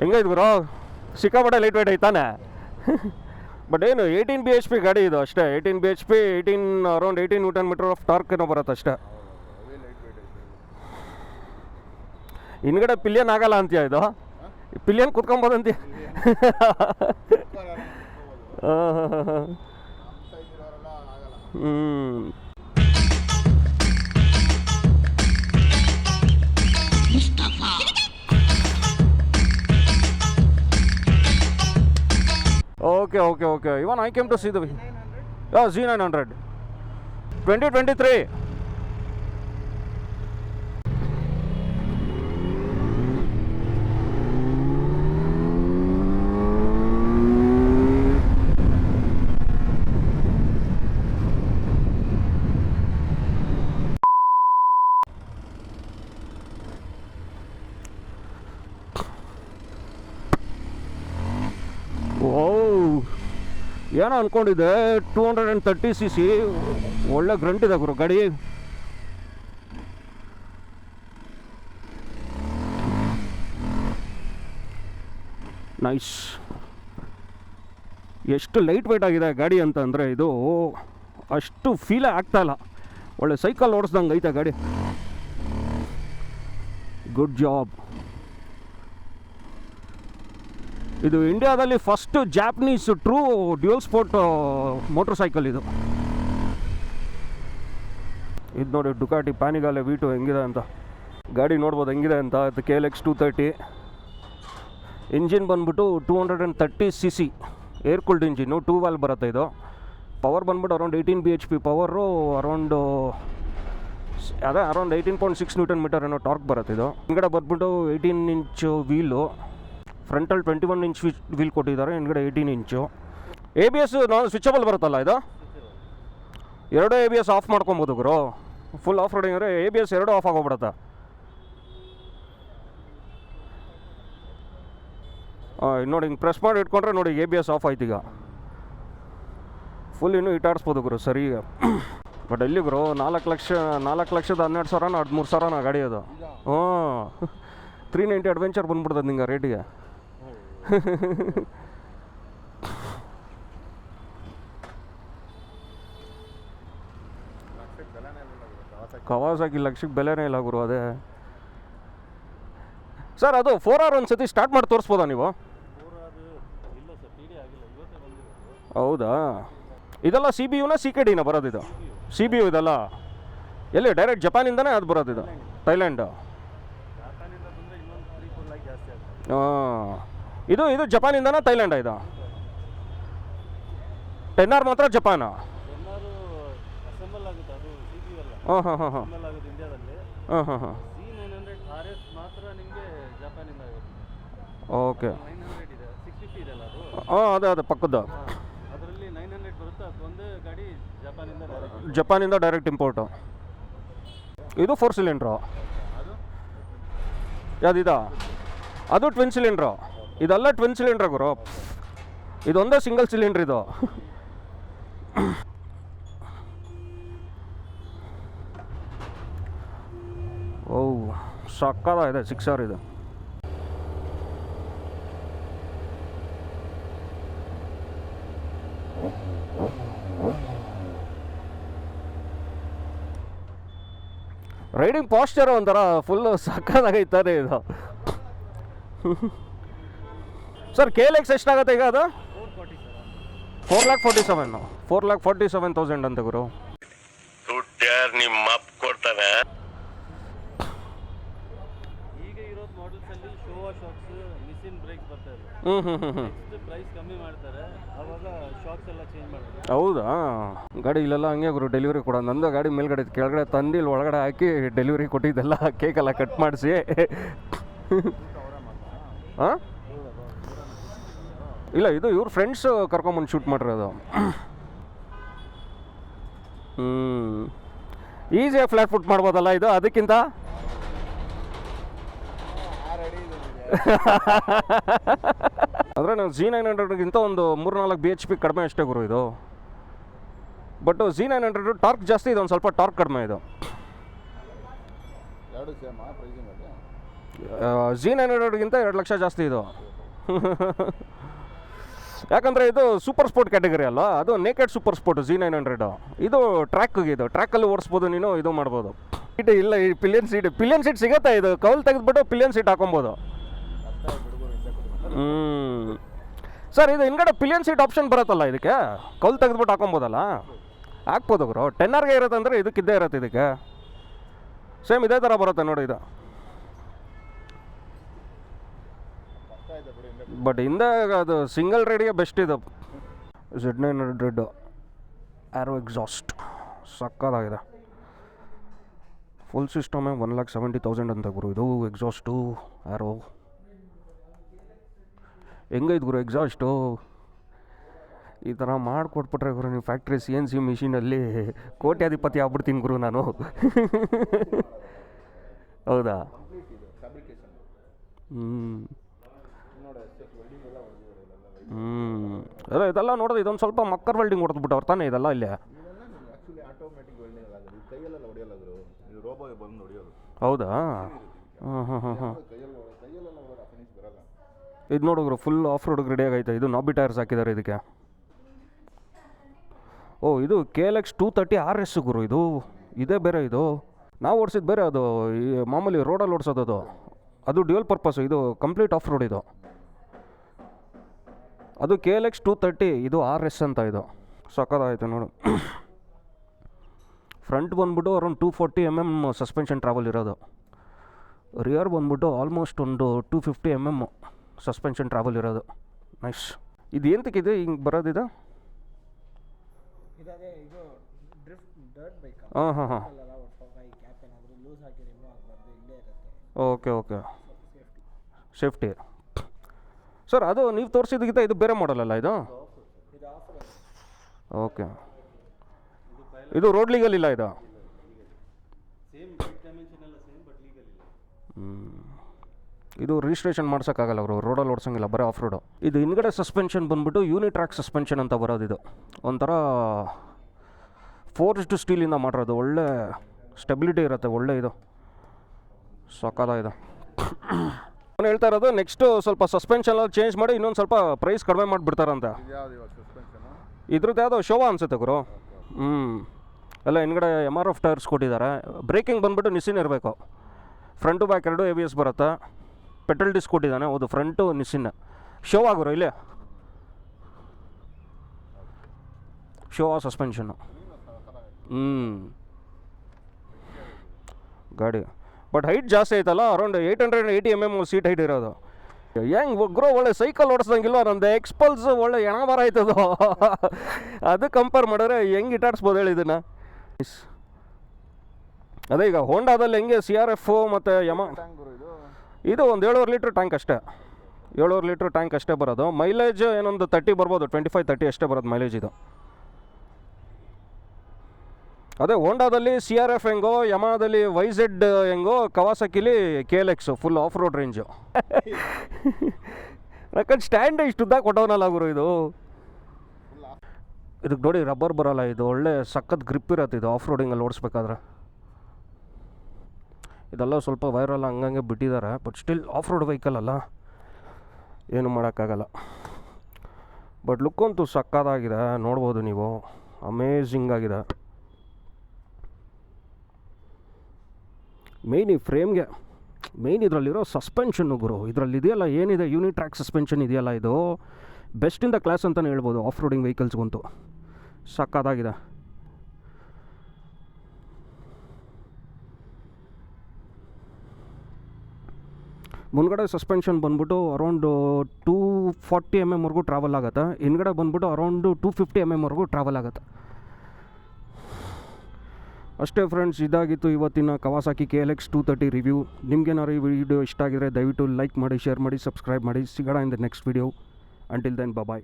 ಹೆಂಗೈತೆ ಗುರು? ಸಿಕ್ಕಾಪಟ್ಟೆ ಲೈಟ್ ವೈಟ್ ಐತಾನೆ ಬಟ್ ಏನು ಏಯ್ಟೀನ್ ಬಿ ಎಚ್ ಪಿ ಗಾಡಿ ಇದು ಅಷ್ಟೇ. Eighteen B H P eighteen around eighteen newton meter of torque ಏನೋ ಬರುತ್ತೆ ಅಷ್ಟೇ. ಹಿಂದ್ಗಡೆ ಪಿಲಿಯನ್ ಆಗಲ್ಲ ಅಂತೀಯ ಇದು? ಪಿಲಿಯನ್ ಕುತ್ಕೊಂಬೋದಂತೀಯ ಅಂತೀಯ? ಹಾಂ ಹಾಂ ಹಾಂ ಹ್ಞೂ okay okay okay even I came to see the G nine hundred twenty twenty three ಓ ಏನೋ ಅಂದ್ಕೊಂಡಿದ್ದೆ two hundred and thirty C C ಒಳ್ಳೆ ಗ್ರಂಟ್ ಇದೆ ಗುರು, ಗಾಡಿ. ನೈಸ್ ಎಷ್ಟು ಲೈಟ್ ವೆಯ್ಟ್ ಆಗಿದೆ ಗಾಡಿ ಅಂತ ಅಂದರೆ ಇದು ಅಷ್ಟು ಫೀಲೇ ಇಲ್ಲ. ಒಳ್ಳೆ ಸೈಕಲ್ ಓಡಿಸ್ದಂಗೆ ಐತೆ ಗಾಡಿ. ಗುಡ್ ಜಾಬ್ ಇದು ಇಂಡಿಯಾದಲ್ಲಿ first Japanese true dual sport motorcycle ಇದು. ಇದು ನೋಡಿ ಡುಕಾಟಿ ಪ್ಯಾನಿಗಾಲೆ ವಿ ಟು ಹೆಂಗಿದೆ ಅಂತ. ಗಾಡಿ ನೋಡ್ಬೋದು ಹೆಂಗಿದೆ ಅಂತ. ಇದು K L X two thirty engine ಬಂದ್ಬಿಟ್ಟು two hundred and thirty C C air cooled engine two valve ಬರುತ್ತೆ ಇದು. ಪವರ್ ಬಂದ್ಬಿಟ್ಟು around eighteen B H P power around ಅದೇ around eighteen point six newton meter ಏನೋ torque ಬರುತ್ತೆ ಇದು. ಹಿಂಗಡೆ ಬಂದ್ಬಿಟ್ಟು ಏಯ್ಟೀನ್ ಇಂಚು ವೀಲು ಫ್ರಂಟಲ್ಲಿ ಟ್ವೆಂಟಿ ಒನ್ ಇಂಚ್ ವೀಲ್ ಕೊಟ್ಟಿದ್ದಾರೆ, ಹಿಂದ್ಗಡೆ eighteen inch A B S ನಾನು ಸ್ವಿಚಬಲ್ ಬರುತ್ತಲ್ಲ ಇದು? ಎರಡು ಎ ಬಿ ಎಸ್ ಆಫ್ ಮಾಡ್ಕೊಬೋದು ಗುರು. ಫುಲ್ ಆಫ್ ರೋಡಿಂಗ್ ಅಂದರೆ ಎ ಬಿ ಎಸ್ ಎರಡು ಆಫ್ ಆಗೋಗ್ಬಿಡುತ್ತೆ. ನೋಡಿ, ಹಿಂಗೆ ಪ್ರೆಸ್ ಮಾಡಿ ಇಟ್ಕೊಂಡ್ರೆ ನೋಡಿ ಎ ಬಿ ಎಸ್ ಆಫ್ ಆಯ್ತು ಈಗ. ಫುಲ್ ಇನ್ನೂ ಇಟಾಡಿಸ್ಬೋದು ಗುರು, ಸರಿ ಬಟ್ ಎಲ್ಲಿ ಗುರು, ನಾಲ್ಕು ಲಕ್ಷ, ನಾಲ್ಕು ಲಕ್ಷದ ಹನ್ನೆರಡು ಸಾವಿರನ ಹದಿಮೂರು ಸಾವಿರನ ಗಾಡಿ ಅದು. ಹ್ಞೂ ತ್ರೀ ನೈಂಟಿ ಅಡ್ವೆಂಚರ್ ಬಂದ್ಬಿಡ್ತದೆ ನಿಂಗೆ ರೇಟಿಗೆ ಕವಾಸಾಗಿ ಲಕ್ಷಕ್ಕೆ ಬೆಲೆನೇ ಇಲ್ಲ ಗುರು ಅದೇ. ಸರ್ ಅದು ಫೋರ್ ಆರ್ ಒಂದು ಸತಿ ಸ್ಟಾರ್ಟ್ ಮಾಡಿ ತೋರಿಸ್ಬೋದಾ ನೀವು? ಹೌದಾ? ಇದೆಲ್ಲ ಸಿ ಬಿ ಯುನ ಸಿ ಕೆ ಡಿನ ಬರೋದಿದು ಸಿ ಬಿ ಯು ಇದೆಲ್ಲ. ಎಲ್ಲಿ ಡೈರೆಕ್ಟ್ ಜಪಾನಿಂದನೇ ಅದು ಬರೋದಿದು ಥೈಲ್ಯಾಂಡ್? ಹಾಂ. ಇದು ಇದು ಜಪಾನಿಂದನಾ ಥೈಲ್ಯಾಂಡ ಇದು? ಟೆನ್ ಆರ್ ಮಾತ್ರ ಜಪಾನ? ಹಾಂ ಹಾಂ ಹಾಂ ಹಾಂ. ಹಾಂ ಹಾಂ ಹಾಂ. ಓಕೆ. ಹಾಂ ಅದೇ ಅದೇ ಪಕ್ಕದ್ದು ಜಪಾನಿಂದ ಡೈರೆಕ್ಟ್ ಇಂಪೋರ್ಟು ಇದು ಫೋರ್ ಸಿಲಿಂಡ್ರು ಅದು? ಯಾವುದಿದ ಅದು ಟ್ವಿನ್ ಸಿಲಿಂಡ್ರು ಇದೆಲ್ಲ ಟ್ವಿನ್ ಸಿಲಿಂಡ್ರ್ ಗುರು. ಇದೊಂದೇ ಸಿಂಗಲ್ ಸಿಲಿಂಡರ್ ಇದು. ಓ ಇದೆ ಸಿಕ್ಸ್ ಅವರ್ ಇದು. ರೈಡಿಂಗ್ ಪಾಸ್ಚರ್ ಒಂಥರ ಫುಲ್ಲು ಸಕ್ಕದಾಗೈತಾರೆ ಇದು. ಸರ್ ಕೆ ಎಲ್ ಎಕ್ಸ್ ಎಷ್ಟಾಗುತ್ತೆ ಈಗ ಅದು? Four lakh forty seven four lakh forty seven thousand ಅಂತ ಗುರು ನಿಮ್ಮ ಕೊಡ್ತಾನೆ? ಈಗ ಇರೋದು ಮಾಡಲ್ಸಲ್ಲಿ ಶೋ ಶಾಕ್ಸ್ ಮಿಷಿನ್ ಬ್ರೇಕ್ಸ್ ಬರ್ತಾ ಇದೆ. ಹ್ಞೂ ಹ್ಞೂ ಹ್ಞೂ ಹ್ಞೂ ನೆಕ್ಸ್ಟ್ ಪ್ರೈಸ್ ಕಮ್ಮಿ ಮಾಡ್ತಾರೆ. ಆವಾಗ ಶಾಕ್ಸ್ ಎಲ್ಲ ಚೇಂಜ್ ಮಾಡ್ತಾರೆ. ಹೌದಾ? ಗಾಡಿ ಇಲ್ಲೆಲ್ಲ ಹಂಗೆ ಗುರು ಡೆಲಿವರಿ ಕೊಡ. ನಂದು ಗಾಡಿ ಮೇಲ್ಗಡೆ ಇತ್ತು, ಕೆಳಗಡೆ ತಂದಿ ಇಲ್ಲಿ ಒಳಗಡೆ ಹಾಕಿ ಡೆಲಿವರಿ ಕೊಟ್ಟಿದ್ದೆಲ್ಲ ಕೇಕೆಲ್ಲ ಕಟ್ ಮಾಡಿಸಿ. ಹಾಂ ಇಲ್ಲ ಇದು ಇವ್ರ ಫ್ರೆಂಡ್ಸ್ ಕರ್ಕೊಂಬಂದು ಶೂಟ್ ಮಾಡಿರೋದು ಹ್ಞೂ ಈಸಿಯಾಗಿ ಫ್ಲಾಟ್ ಫುಟ್ ಮಾಡ್ಬೋದಲ್ಲ ಇದು ಅದಕ್ಕಿಂತ? ಅಂದರೆ ನಾವು ಜಿ ನೈನ್ ಹಂಡ್ರೆಡ್ಗಿಂತ ಒಂದು ಮೂರು ನಾಲ್ಕು ಬಿ ಎಚ್ ಪಿ ಕಡಿಮೆ ಅಷ್ಟೇ ಗುರು ಇದು. But G nine hundred torque ಜಾಸ್ತಿ ಇದು ಒಂದು ಸ್ವಲ್ಪ ಟಾರ್ಕ್ ಕಡಿಮೆ ಇದು. ಜಿ ನೈನ್ ಹಂಡ್ರೆಡ್ಗಿಂತ ಎರಡು ಲಕ್ಷ ಜಾಸ್ತಿ ಇದು. ಯಾಕಂದರೆ ಇದು ಸೂಪರ್ ಸ್ಪೋರ್ಟ್ ಕ್ಯಾಟಗರಿ ಅಲ್ವಾ? ಅದು naked super sport G nine hundred ಇದು ಟ್ರ್ಯಾಕ್ಗೆ ಇದು. ಟ್ರ್ಯಾಕಲ್ಲಿ ಓಡಿಸ್ಬೋದು ನೀನು, ಇದು ಮಾಡ್ಬೋದು. ಸೀಟ್ ಇಲ್ಲ, ಈ ಪಿಲಿಯನ್ ಸೀಟ್ ಪಿಲಿಯನ್ ಸೀಟ್ ಸಿಗುತ್ತೆ ಇದು. ಕೌಲ್ ತೆಗೆದ್ಬಿಟ್ಟು ಪಿಲಿಯನ್ ಸೀಟ್ ಹಾಕೊಬೋದು. ಹ್ಞೂ ಸರ್, ಇದು ಹಿಂದ್ಗಡೆ ಪಿಲಿಯನ್ ಸೀಟ್ ಆಪ್ಷನ್ ಬರುತ್ತಲ್ಲ ಇದಕ್ಕೆ? ಕೌಲ್ ತೆಗೆದ್ಬಿಟ್ಟು ಹಾಕೊಬೋದಲ್ಲ? ಹಾಕ್ಬೋದು ಗುರು ಟೆನ್ನರ್ಗೆ ಇರುತ್ತೆ ಅಂದರೆ ಇದಕ್ಕಿದ್ದೇ ಇರುತ್ತೆ ಇದಕ್ಕೆ. ಸೇಮ್ ಇದೇ ಥರ ಬರುತ್ತೆ ನೋಡಿ ಇದು. ಬಟ್ ಹಿಂದೆ ಅದು ಸಿಂಗಲ್ ರೈಡಿಗೆ ಬೆಸ್ಟ್ ಇದು. Z nine hundred arrow exhaust ಸಕ್ಕದಾಗಿದೆ. Full ಸಿಸ್ಟಮೇ ಒನ್ ಲ್ಯಾಕ್ ಸೆವೆಂಟಿ ತೌಸಂಡ್ ಅಂತ ಗುರು. ಇದು ಎಕ್ಸಾಸ್ಟು ಆ್ಯರೋ ಹೆಂಗೈತೆ ಗುರು ಎಕ್ಸಾಸ್ಟು ಈ ಥರ ಮಾಡಿಕೊಟ್ಬಿಟ್ರೆ ಗುರು ನೀವು ಫ್ಯಾಕ್ಟ್ರಿ ಸಿ ಎನ್ ಸಿ ಮಿಷಿನಲ್ಲಿ ಕೋಟ್ಯಾಧಿಪತಿ ಆಗ್ಬಿಡ್ತೀನಿ ಗುರು ನಾನು. ಹೌದಾ? ಹ್ಞೂ ಹ್ಞೂ ಅದೇ ಇದೆಲ್ಲ ನೋಡಿದ್ರೆ ಇದೊಂದು ಸ್ವಲ್ಪ ಮಕ್ಕರ್ ವೆಲ್ಡಿಂಗ್ ಹೊಡೆದ್ಬಿಟ್ಟವ್ರು ತಾನೇ ಇದೆಲ್ಲ ಇಲ್ಲೇ? ಹೌದಾ? ಹಾಂ ಹಾಂ ಹಾಂ ಹಾಂ. ಇದು ನೋಡಿದ್ರು ಫುಲ್ ಆಫ್ ರೋಡ್ ರೆಡಿ ಆಗೈತೆ ಇದು ನಾಬಿ ಟೈರ್ಸ್ ಹಾಕಿದ್ದಾರೆ ಇದಕ್ಕೆ. ಓ ಇದು K L X two thirty R S ಗುರು ಇದು ಇದೇ ಬೇರೆ ಇದು. ನಾವು ಓಡಿಸಿದ್ದು ಬೇರೆ ಅದು ಮಾಮೂಲಿ ರೋಡಲ್ಲಿ ಓಡಿಸೋದು ಅದು. ಅದು ಡ್ಯೂಯಲ್ ಪರ್ಪಸ್ ಇದು ಕಂಪ್ಲೀಟ್ ಆಫ್ ರೋಡ್ ಇದು. ಅದು K L X two thirty ಇದು ಆರ್ ಎಸ್ ಅಂತ ಇದು. ಸಕ್ಕದಾಯಿತು ನೋಡು. ಫ್ರಂಟ್ ಬಂದ್ಬಿಟ್ಟು around two forty M M suspension travel ಇರೋದು. ರಿಯರ್ ಬಂದ್ಬಿಟ್ಟು ಆಲ್ಮೋಸ್ಟ್ ಒಂದು two fifty M M suspension travel ಇರೋದು. ನೈಸ್ ಇದು ಎಂತಕ್ಕಿದೆ ಹಿಂಗೆ ಬರೋದಿದೆ ಹಾಂ ಹಾಂ ಹಾಂ. ಓಕೆ ಓಕೆ ಸೇಫ್ಟಿ ಸರ್, ಅದು ನೀವು ತೋರಿಸಿದಕ್ಕಿಂತ ಇದು ಬೇರೆ ಮಾಡಲ್ ಅಲ್ಲ ಇದು? ಓಕೆ ಇದು ರೋಡ್ ಲೀಗಲ್ ಇಲ್ಲ ಇದು? ಇದು ರಿಜಿಸ್ಟ್ರೇಷನ್ ಮಾಡ್ಸೋಕ್ಕಾಗಲ್ಲ ಅವರು ರೋಡಲ್ಲಿ ಓಡಿಸೋಂಗಿಲ್ಲ, ಬರೀ ಆಫ್ ರೋಡು ಇದು ಹಿಂದ್ಗಡೆ ಸಸ್ಪೆನ್ಷನ್ ಬಂದ್ಬಿಟ್ಟು ಯೂನಿಟ್ರಾಕ್ ಸಸ್ಪೆನ್ಷನ್ ಅಂತ ಬರೋದು ಇದು. ಒಂಥರ ಫೋರ್ಸ್ಡ್ ಸ್ಟೀಲಿಂದ ಮಾಡಿರೋದು, ಒಳ್ಳೆ ಸ್ಟೆಬಿಲಿಟಿ ಇರುತ್ತೆ, ಒಳ್ಳೆ ಇದು. ಸಕ್ಕದ ಇದು ನಾನು ಹೇಳ್ತಾ ಇರೋದು ನೆಕ್ಸ್ಟ್ ಸ್ವಲ್ಪ ಸಸ್ಪೆನ್ಷನ್ ಎಲ್ಲ ಚೇಂಜ್ ಮಾಡಿ ಇನ್ನೊಂದು ಸ್ವಲ್ಪ ಪ್ರೈಸ್ ಕಡಿಮೆ ಮಾಡಿಬಿಡ್ತಾರಂತೆ. ಇದ್ರದ್ದು ಯಾವುದೋ ಶೋವಾ ಅನ್ಸುತ್ತೆ ಗುರು. ಹ್ಞೂ ಎಲ್ಲ ಹಿಂದ್ಗಡೆ ಎಂ ಆರ್ ಎಫ್ ಟೈರ್ಸ್ ಕೊಟ್ಟಿದ್ದಾರೆ. ಬ್ರೇಕಿಂಗ್ ಬಂದ್ಬಿಟ್ಟು ನಿಸ್ಸಿನ್ ಇರಬೇಕು. ಫ್ರಂಟು ಬ್ಯಾಕ್ ಎರಡು ಎ ಬಿ ಎಸ್ ಬರುತ್ತೆ. ಪೆಟ್ರೋಲ್ ಡಿಸ್ಕ್ ಕೊಟ್ಟಿದ್ದಾನೆ ಹೌದು ಫ್ರಂಟು ನಿಸ್ಸಿನ್ ಶೋ ಗುರು ಇಲ್ಲೇ. ಆ ಸಸ್ಪೆನ್ಷನ್ನು ಹ್ಞೂ ಗಾಡಿ. ಬಟ್ ಹೈಟ್ ಜಾಸ್ತಿ ಐತಲ್ಲ around eight hundred eighty M M seat height ಇರೋದು. ಹೆಂಗೆ ಗ್ರೋ ಒಳ್ಳೆ ಸೈಕಲ್ ಓಡಿಸ್ದಂಗಿಲ್ಲ ನಂದು ಎಕ್ಸ್ಪಲ್ಸ್ ಒಳ್ಳೆ ಎಣ ಮರ ಆಯ್ತದು. ಅದು ಕಂಪೇರ್ ಮಾಡಿದ್ರೆ ಹೆಂಗೆ ಇಟಾಡ್ಸ್ಬೋದು ಹೇಳಿ ಇದನ್ನು? ಅದೇ ಈಗ ಹೋಂಡಾದಲ್ಲಿ ಹೆಂಗೆ ಸಿ ಆರ್ ಎಫ್ ಮತ್ತು ಯಮ ಇದು? ಇದು ಒಂದು ಏಳುವರೆ ಲೀಟ್ರ್ ಟ್ಯಾಂಕ್ ಅಷ್ಟೇ. ಏಳುವರೆ ಲೀಟ್ರ್ ಟ್ಯಾಂಕ್ ಅಷ್ಟೇ ಬರೋದು. ಮೈಲೇಜ್ ಏನೊಂದು ತರ್ಟಿ ಬರ್ಬೋದು ಟ್ವೆಂಟಿ ಫೈವ್ ತರ್ಟಿ ಅಷ್ಟೇ ಬರೋದು ಮೈಲೇಜ್ ಇದು. ಅದೇ ಹೋಂಡಾದಲ್ಲಿ ಸಿ ಆರ್ ಎಫ್ ಹೆಂಗೋ ಯಮಾದಲ್ಲಿ ವೈ ಝೆಡ್ ಹೆಂಗೋ ಕವಾಸಕಿಲಿ K L X full off road range ಯಾಕಂದ್ರೆ ಸ್ಟ್ಯಾಂಡ್ ಇಷ್ಟು ಉದ್ದ ಕೊಟ್ಟವನಲ್ಲ ಗುರು ಇದು. ಇದಕ್ಕೆ ನೋಡಿ ರಬ್ಬರ್ ಬರೋಲ್ಲ ಇದು ಒಳ್ಳೆ ಸಖತ್ ಗ್ರಿಪ್ ಇರತ್ತೆ ಇದು ಆಫ್ ರೋಡಿಂಗಲ್ಲಿ ಓಡಿಸ್ಬೇಕಾದ್ರೆ. ಇದೆಲ್ಲ ಸ್ವಲ್ಪ ವೈರಲ್ ಹಂಗಂಗೆ ಬಿಟ್ಟಿದ್ದಾರೆ but still off road vehicle ಅಲ್ಲ. ಏನು ಮಾಡೋಕ್ಕಾಗಲ್ಲ. ಬಟ್ ಲುಕ್ ಅಂತೂ ಸಕ್ಕದಾಗಿದೆ ನೋಡ್ಬೋದು ನೀವು. ಅಮೇಝಿಂಗ್ ಆಗಿದೆ. ಮೇಯ್ನ್ ಈ ಫ್ರೇಮ್ಗೆ ಮೇಯ್ನ್ ಇದರಲ್ಲಿರೋ ಸಸ್ಪೆನ್ಷನ್ನು ಗುರು ಇದರಲ್ಲಿ ಇದೆಯಲ್ಲ ಏನಿದೆ? ಯೂನಿಟ್ ಟ್ರ್ಯಾಕ್ ಸಸ್ಪೆನ್ಷನ್ ಇದೆಯಲ್ಲ ಇದು? ಬೆಸ್ಟ್ ಇನ್ ದ ಕ್ಲಾಸ್ ಅಂತಲೇ ಹೇಳ್ಬೋದು ಆಫ್ ರೋಡಿಂಗ್ ವೆಹಿಕಲ್ಸ್ಗಂತೂ ಸಕ್ಕತ್ತಾಗಿದೆ ಮುಂದ್ಗಡೆ ಸಸ್ಪೆನ್ಷನ್ ಬಂದ್ಬಿಟ್ಟು ಅರೌಂಡು ಟೂ ಫಾರ್ಟಿ ಎಂ ಎಮ್ವರೆಗೂ ಟ್ರಾವೆಲ್ ಆಗುತ್ತೆ. ಹಿಂದ್ಗಡೆ ಬಂದ್ಬಿಟ್ಟು ಅರೌಂಡು ಟೂ ಫಿಫ್ಟಿ ಎಂ ಎಮ್ವರೆಗೂ ಟ್ರಾವೆಲ್ ಆಗುತ್ತೆ. ಅಷ್ಟೇ ಫ್ರೆಂಡ್ಸ್ ಇದಾಗಿತ್ತು ಇವತ್ತಿನ Kawasaki K L X two thirty review ನಿಮ್ಗೇನಾದ್ರು ಈ ವಿಡಿಯೋ ಇಷ್ಟ ಆಗಿದ್ರೆ ದಯವಿಟ್ಟು ಲೈಕ್ ಮಾಡಿ ಶೇರ್ ಮಾಡಿ ಸಬ್ಸ್ಕ್ರೈಬ್ ಮಾಡಿ. ಸಿಗೋಣ in the next video until then bye